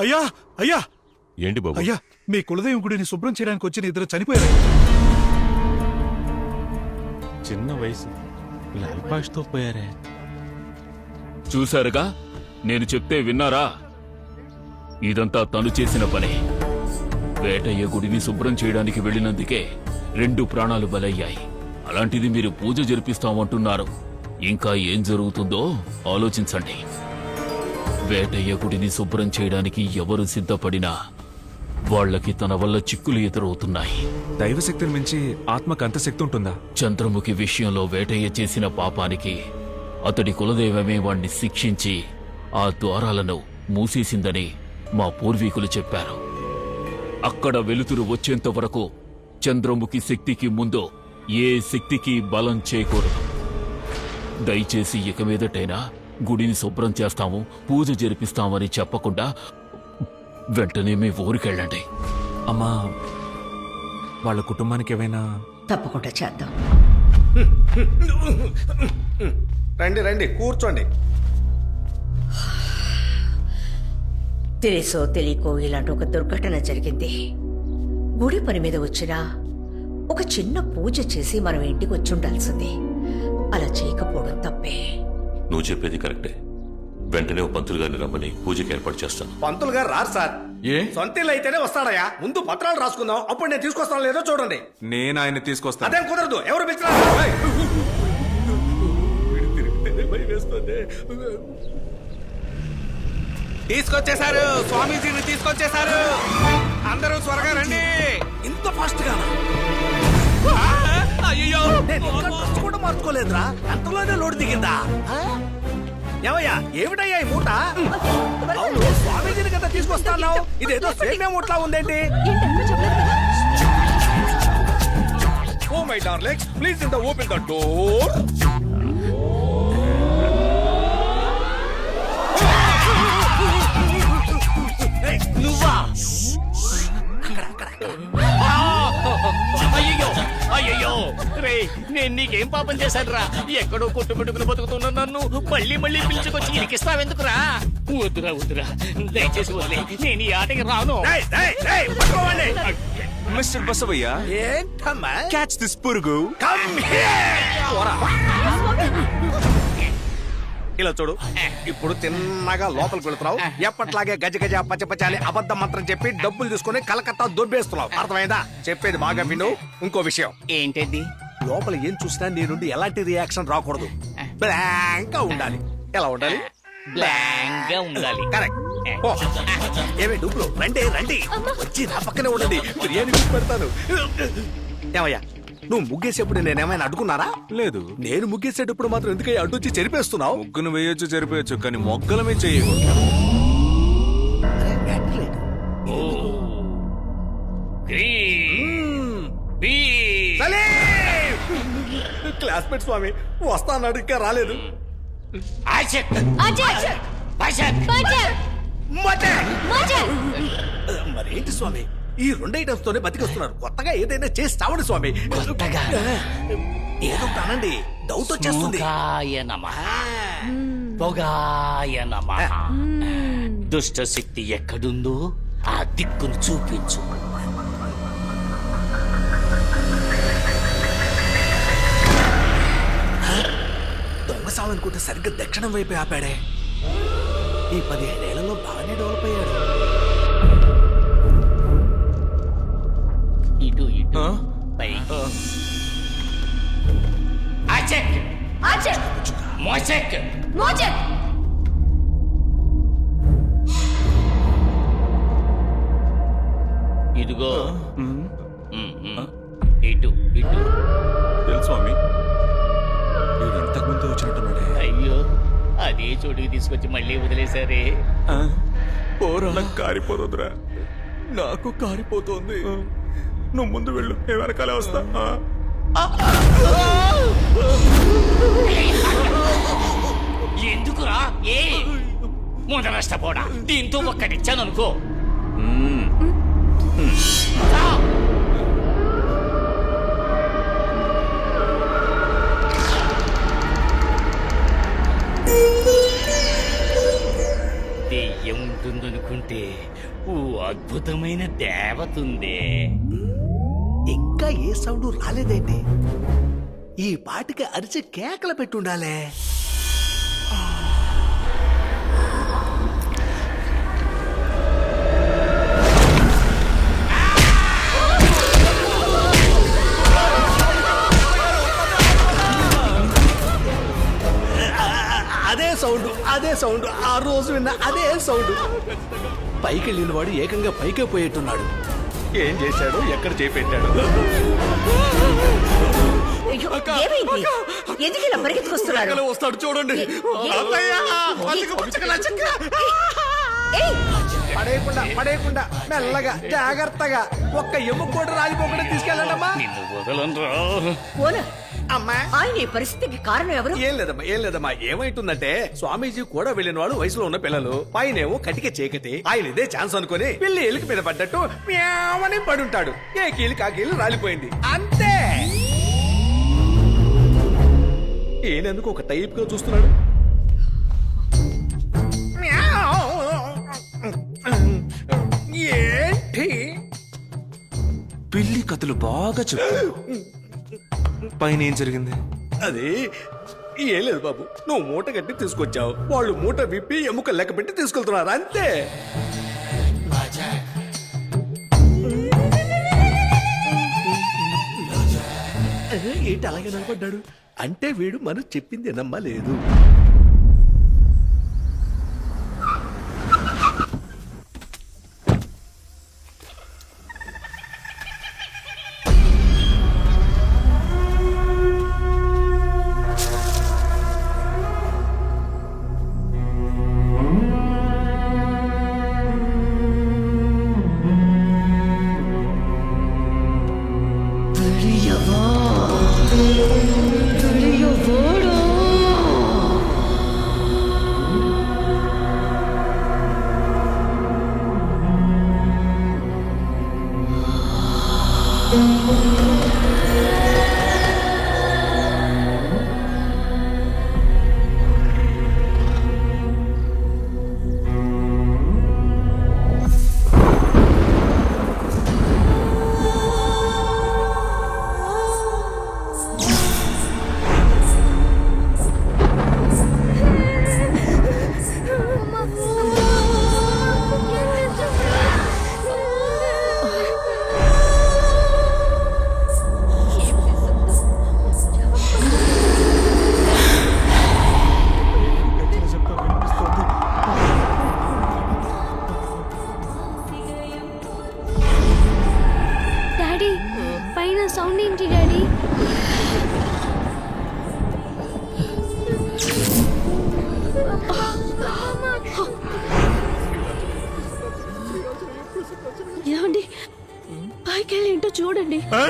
అయ్యా అయ్యా. ఏంటి బాబు? అయ్యా మీ కులదైవం గుడిని శుభ్రం చేయడానికి వచ్చిన ఇద్దరు చనిపోయారు. చిన్న వయసు. లాల్పాష్తో పోయారే. చూశారుగా? నేను చెప్తే విన్నారా? ఇదంతా తను చేసిన పని. వేటయ్య గుడిని శుభ్రం చేయడానికి వెళ్ళినందుకే రెండు ప్రాణాలు బలయ్యాయి. అలాంటిది మీరు పూజ జరిపిస్తామంటున్నారు. ఇంకా ఏం జరుగుతుందో ఆలోచించండి. వేటయ్య గుడిని శుభ్రం చేయడానికి ఎవరు సిద్ధపడినా వాళ్ళకి తన వల్ల చిక్కులు ఎదురవుతున్నాయి. దైవశక్తిని మించి ఆత్మకు అంత శక్తి ఉంటుందా? చంద్రముఖి విషయంలో వేటయ్య చేసిన పాపానికి అతడి కులదైవమే వాణ్ణి శిక్షించి ఆ ద్వారాలను మూసేసిందని మా పూర్వీకులు చెప్పారు. అక్కడ వెలుతురు వచ్చేంత వరకు చంద్రముఖి శక్తికి ముందు ఏ శక్తికి బలం చేయకూడదు దయచేసి ఇక మీదటైనా గుడిని శుభ్రం చేస్తాము పూజ జరిపిస్తామని చెప్పకుండా వెంటనే మీ ఊరికెళ్ళండి అమ్మా వాళ్ళ కుటుంబానికి ఏమైనా? తప్పకుండా చేద్దాం. రండి రండి కూర్చోండి. తెలుసో తెలియకో ఇలాంటి ఒక దుర్ఘటన జరిగింది. గుడి పని మీద వచ్చినా ఒక చిన్న పూజ చేసి మనం ఇంటికి వచ్చి ఉండాల్సింది. అలా చేయకపోవడం తప్పే. నువ్వు చెప్పేది కరెక్టే. వెంటనే ఓ పంతులు గారిని రమ్మని పూజకి ఏర్పాటు చేస్తాను. పంతులు గారు రారు సార్. ఏ? సొంత ఇల్లు అయితేనే వస్తాడయ్యా. ముందు పత్రాలు రాసుకుందాం. అప్పుడు నేను తీసుకొస్తాను లేదో చూడండి. నేను ఆయన తీసుకొస్తాను. అదేం కుదరదు. ఎవరు పిలిచినా తీసుకొచ్చేశారు. స్వామీజీని తీసుకొచ్చేశారు. అందరూ త్వరగా రండి. ఇంత ఫాస్ట్గా మార్చుకోలేదురా. అంతలోనే లోడ్ దిగిందా? ఏమయ్యా ఏమిటయ్యా ఈ మూట? అవును స్వామీజీని కదా తీసుకొస్తాను ఇదేదో సేమే మూటలా ఉందేంటి? ఓ మై డార్లింగ్స్ ప్లీజ్ ఇంత ఓపెన్ ద డోర్. నీకేం పాపం చేశాను రా ఎక్కడో కొట్టుబెట్టుకుని బతుకుతున్న నన్ను. మళ్ళీ మళ్ళీ పిలుచుకొచ్చి ఇరికిస్తావెందుకురా వద్దురా వద్దురా. దయచేసి వదిలే నేను ఈ ఆటకి రాను. మిస్టర్ బసవయ్య ఏంటమ్మా? క్యాచ్ దిస్ పురుగు. Come here. పోరా. ఇలా చూడు. ఇప్పుడు తిన్నగా లోపలికి వెళుతున్నావు. ఎప్పట్లాగే గజ గజ పచ్చ పచ్చ అని అబద్ధ మంత్రం చెప్పి డబ్బులు తీసుకుని కలకత్తా దొబ్బేస్తున్నావు. అర్థమైందా? చెప్పేది బాగా విను. ఇంకో విషయం. ఏంటది? లోపల ఏం చూసినా నీ నుండి ఎలాంటి రియాక్షన్ రాకూడదు. బ్లాంక్గా ఉండాలి. ఎలా ఉండాలి? బ్లాంక్గా ఉండాలి. కరెక్ట్ ఓ. ఏమే డబ్బులు రండి రండి. వచ్చి నా పక్కనే ఉండండి. బిర్యానీ మీకు పెడతాను. ఏమయ్యా నువ్వు ముగ్గేసేప్పుడు నేనేమైనా అడ్డుకున్నారా? లేదు. నేను ముగ్గేసేటప్పుడు మాత్రం ఎందుకయ్యా అడ్డొచ్చి చెరిపేస్తున్నావు? ముగ్గును వేయొచ్చు జరిపేయచ్చు కానీ మొగ్గలమే చేయవు. క్లాస్మేట్ స్వామి వస్తాన్నాడు ఇంకా రాలేదు. మటే! మరేంటి స్వామి? ఈ రెండు ఐటమ్స్ తోనే బతికొస్తున్నారు. కొత్తగా ఏదైనా చేసి చావండి స్వామి. కొత్తగా? ఏదో ఒకటి అనండి డౌట్ వచ్చేస్తుంది. పొగాయ నమః. దుష్ట శక్తి ఎక్కడుందో ఆ దిక్కును చూపించు. సావనుకుంటే సరిగ్గా దక్షిణం వైపు ఆపాడే. ఈ పదిహేనేళ్ళలో బాగానే డెవలప్ అయ్యాడు. ఇటు ఇటు. పైకి అచెక్ మోచెక్! ఇదిగో. ఇటు ఇటు. తెలుసు స్వామి. వీడు ఇంతకు ముందు వచ్చినట్టున్నాడే. అయ్యో అదే చోటుకి తీసుకొచ్చి మళ్ళీ వదిలేశారే. పోరా. నాకు కారిపోతుందిరా. నాకు కారిపోతుంది. నువ్వు ముందు వెళ్ళు నేను వెనకాలే వస్తా. ఎందుకురా? ఏ? నష్టపోడా దీంతో ఒక్కటిచ్చాను అనుకో అద్భుతమైన అద్భుతమైన దేవతుంది. ఇంకా ఏ సౌండ్ రాలేదేంటి? ఈ పాటికి అరిచి కేకలు పెట్టుండాలే. సౌండ్ అదే సౌండ్ ఆ రోజు విన్న అదే సౌండ్. పైకి వెళ్ళిన వాడు ఏకంగా పైకే పోయేట్టున్నాడు. ఏం చేశాడు? ఎక్కడ చేపెట్టాడు? అయ్యో, ఏమైంది? ఎందుకు ఇలా పరిగెత్తుకొస్తున్నారు వస్తాడు చూడండి. ఏయ్, పడేయకుండా పడేయకుండా మెల్లగా జాగ్రత్తగా ఒక్క ఎముక కూడా రాలిపోకుండా తీసుకెళ్ళండమ్మా. నిన్ను వదలనరా. ఓనర్ అమ్మా. ఆయన ఈ పరిస్థితికి కారణం ఎవరు? ఏం లేదమ్మా ఏం లేదమ్మా. ఏమైతుందంటే స్వామీజీ కూడా వెళ్ళిన వాడు వయసులో ఉన్న పిల్లలు. పైనేమో కటిక చీకటి. ఆయన ఇదే ఛాన్స్ అనుకుని పిల్లి ఎలికి మీద పడ్డట్టు మ్యావని పడుంటాడు. ఏ కీలు కాకీలు రాలిపోయింది. అంతే. ఈయనెందుకు ఒక టైప్గా చూస్తున్నాడు ఏంటి? పిల్లి కథలు బాగా చెప్పు. పైన ఏం జరిగింది? అది ఏం లేదు బాబు. నువ్వు మూట కట్టి తీసుకొచ్చావు. వాళ్ళు మూట విప్పి ఎముక లెక్క పెట్టి తీసుకెళ్తున్నారు అంతే. ఏంటి అలాగే నిలబడ్డాడు అంటే వీడు మనం చెప్పింది నమ్మలేదు. Honey!